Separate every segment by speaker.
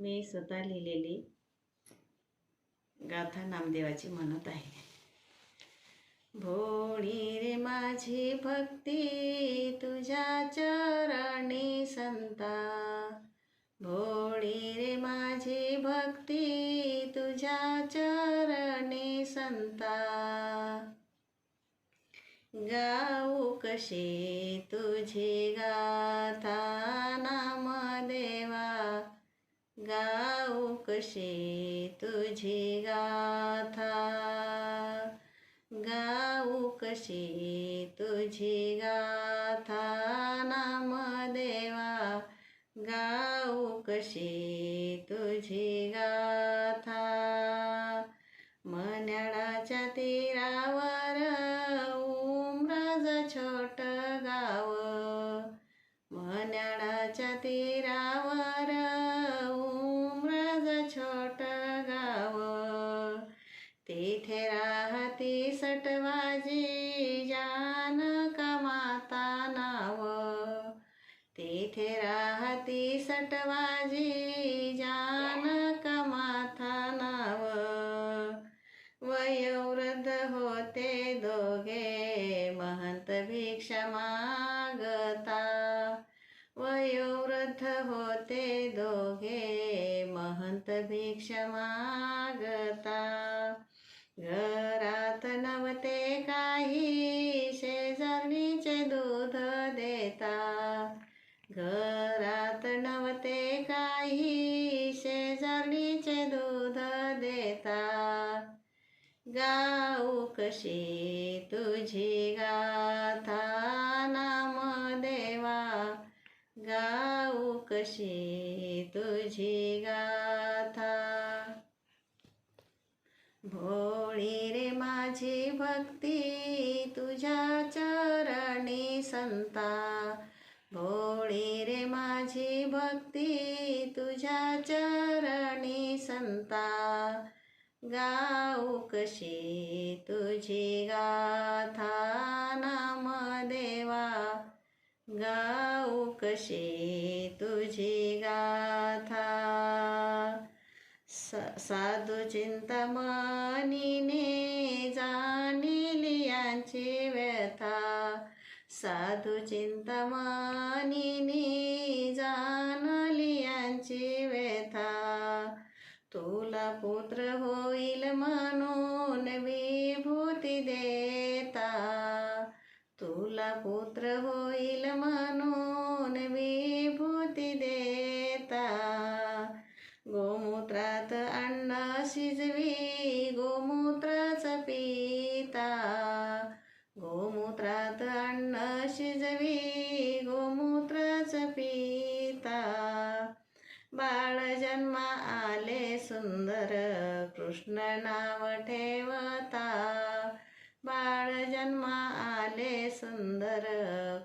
Speaker 1: मी स्वतः लिहिलेली गाथा नामदेवाची म्हणत आहे. भोळी रे माझी भक्ती तुझ्या चरणी संता. भोळी रे माझी भक्ती तुझ्या चरणी संता. गाऊ कशी तुझी गाथा नाम गाऊ कशी तुझी गाथा? गाऊ कशी तुझी गाथा? नाम देवा गाऊ कशी तुझी इथे राहती सटवाजी जानक माथा नाव? वयोवृद्ध होते दोघे महंत भिक्षा मागता. वयोवृद्ध होते दोघे महंत भिक्षा मागता. घरात नव्हते काही शे घरात नव्हते काही. शेजारणीचे दूध देता. गाऊ कशी तुझी गाथा नाम देवा. गाऊ कशी तुझी गाथा. भोळी रे माझी भक्ती तुझ्या चरणी संता. भोळी रे माझी भक्ती तुझ्या चरणी संता. गाऊ कशी तुझी गाथा नामदेवा गाऊ कशी तुझी गाथा. स साधू चिंतामणीने जाणील यांची व्यथा. साधू चिंतामणीने जानलियांची व्यथा. तुला पुत्र होईल म्हणून विभूती देता. तुला पुत्र होईल म्हणून विभूती देता. गोमूत्रात अन्न शिजवी गोमूत्राच पिता. गोमूत्रात अन्न गोमूत्रच पिता बाळ जन्मा आले सुंदर कृष्ण नाव ठेवता बाळ जन्मा आले सुंदर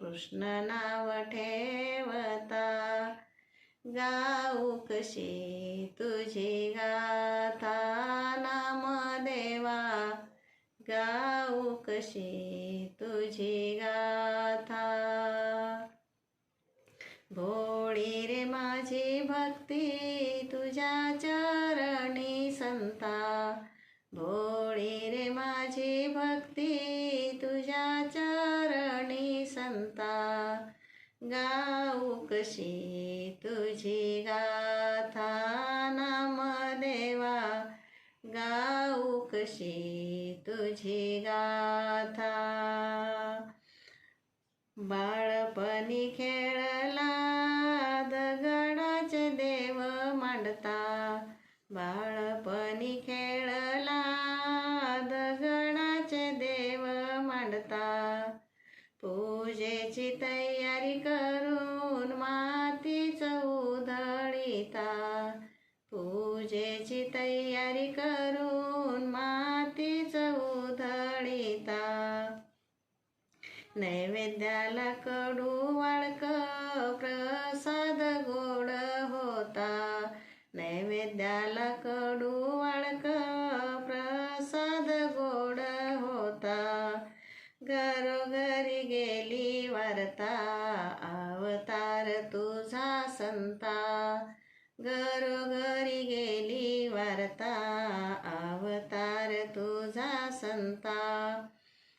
Speaker 1: कृष्ण नाव ठेवता गाऊ कशी तुझी गाथा नाम देवा गाऊ कशी तुझी गाथा भोळी रे माझी भक्ती तुझ्या चरणी संता. भोळी रे माझी भक्ती तुझ्या चरणी संता. गाऊ कशी तुझी गाथा नामदेवा गाऊ कशी तुझी गाथा. बाळपणी खेळला मांडता बाळपणी खेळला दगडाचे देव मांडता. पूजेची तयारी करून मातीच उधळीता. पूजेची तयारी करून मातीच उधळीता. नैवेद्याला कडू वाळक प्रसाद गोड होता. नैवेद्याला कडू वाळक प्रसाद गोड होता. घरोघरी गेली वार्ता अवतार तुझा संता. घरोघरी गेली वार्ता अवतार तुझा संता.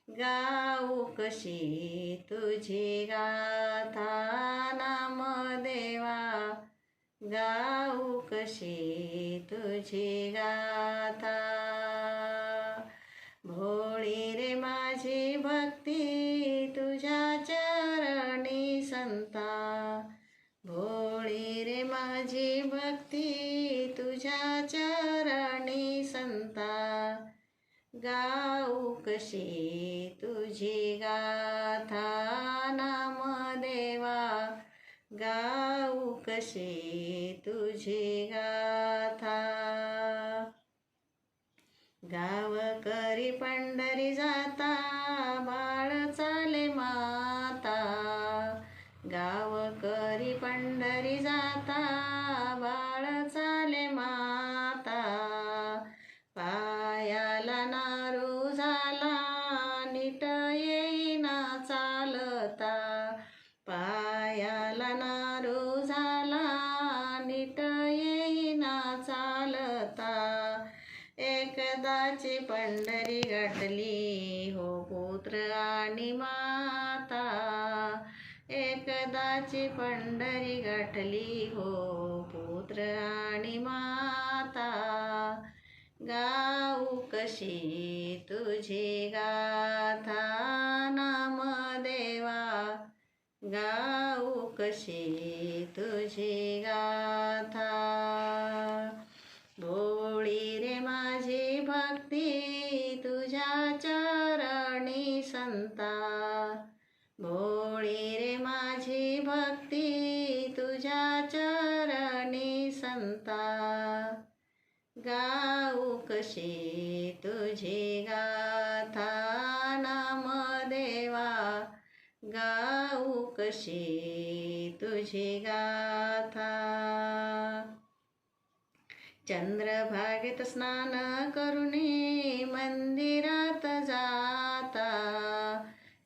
Speaker 1: गाऊ कशी तुझी गाथा नामदेवा गाऊ कशी तुझी गाथा? भोळी रे माझी भक्ती तुझ्या चरणी संता. भोळी रे माझी भक्ती तुझ्या चरणी संता. गाऊ कशी तुझी गाथा नामदेवा गाऊ कशी तुझी गाथा गाव करी पंढरी जाता बाळ चाले माता। गाव करी पंढरी जाता बाळ चाले माता। पायाला नारू झाला नीट येईना चालता। पा पंढरी गाठली हो पुत्र आणि माता. गाऊ कशी तुझी गाथा नामदेवा गाऊ कशी तुझी गाथा. भक्ती तुझ्या चरणी संता. गाऊ कशी तुझी गाथा नाम देवा. गाऊ कशी तुझी गाथा. चंद्रभागेत स्नान करुणी मंदिरात जाता.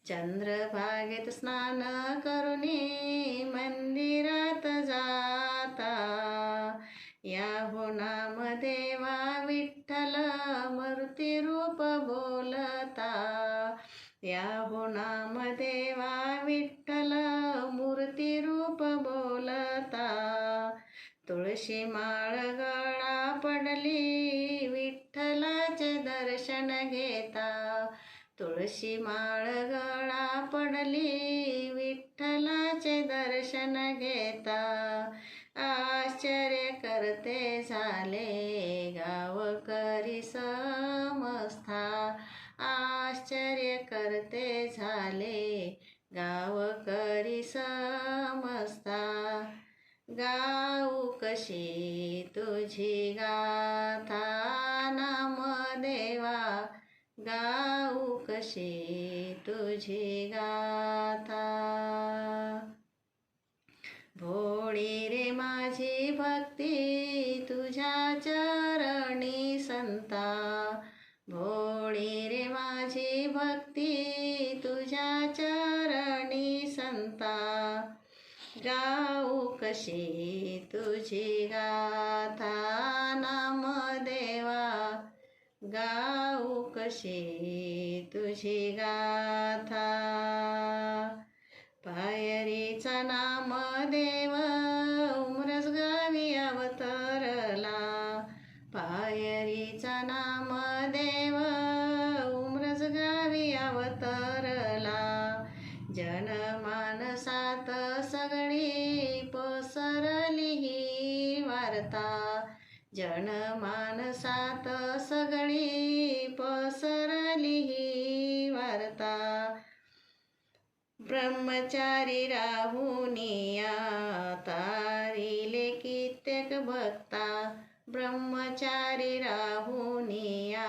Speaker 1: चंद्रभागेत स्नान करुणी रूप बोलता या हो नामदेवा विठ्ठल मूर्ती रूप बोलता तुळशी माळ गळा पडली विठ्ठलाचे दर्शन घेता तुळशी माळ गळा पडली विठ्ठलाचे दर्शन घेता आश्चर्य करते झाले गावकरी समस्था करते झाले. गावकरी समजता गाऊ कशी तुझी गाथा नामदेवा गाऊ कशी तुझी गाथा. भोळी रे माझी भक्ती तुझ्या चरणी संता. कशी तुझी गाथा नामदेवा गाऊ कशी तुझी गाथा? पायरीचा नाम देवा जनमानसात सगळी पसरली ही वार्ता. ब्रह्मचारी राहुनिया तारिले कित्येक भक्ता. ब्रह्मचारी राहुनिया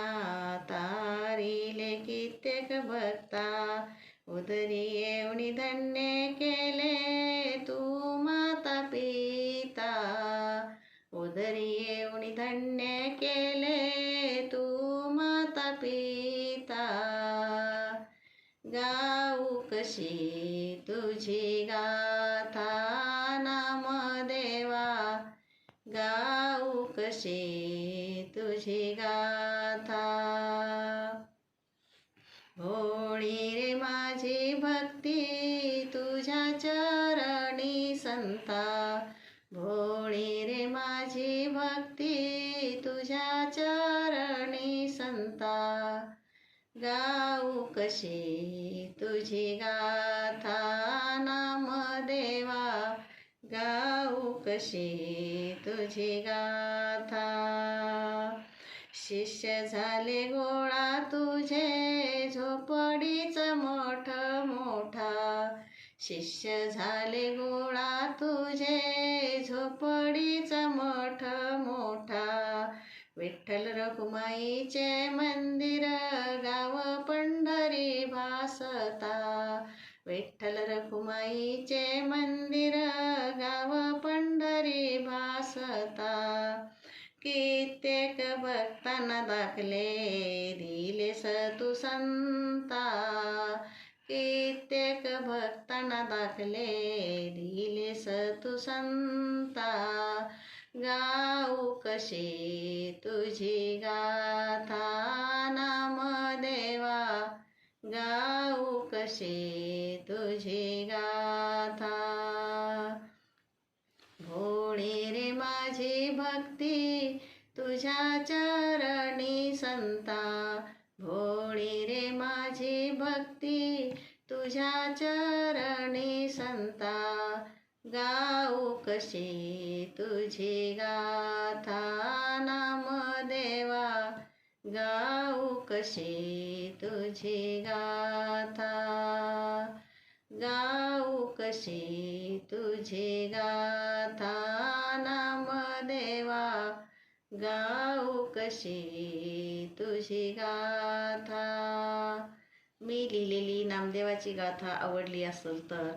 Speaker 1: तारिले कित्येक भक्ता. उदरी येवणी धन्य के उदरी येवणी धन्य केले तू माता पिता गाऊ कशी तुझी गाथा नाम देवा गाऊ कशी तुझी गाथा. होळी रे माझी भक्ती तुझ्या चरणी संता भो भक्ती तुझ्या चरणी संता. गाऊ कशी तुझी गाथा नाम देवा. गाऊ कशी तुझी गाथा. शिष्य झाले गोळा तुझे झोपडीच मोठ मोठा. शिष्य झाले गोळा तुझे विठ्ठल रखुमाईचे मंदिर गाव पंढरी भासता. विठ्ठल रखुमाईचे मंदिर गाव पंढरी भासता. कित्येक भक्तांना दाखले दिले तू संता. कित्येक भक्तांना दाखले दिले तू संता. गाऊ कशी तुझी गाथा नाम देवा. गाऊ कशी तुझी गाथा. भोळी रे माझी भक्ती तुझ्या चरणी संता. भोळी रे माझी भक्ती तुझ्या चरणी संता. गाऊ कशी तुझी गाथा नाम देवा. गाऊ कशी तुझी गाथा. गाऊ कशी तुझी गाथा नाम देवा. गाऊ कशी तुझी गाथा. मी लिहिलेली नामदेवाची गाथा आवडली असेल तर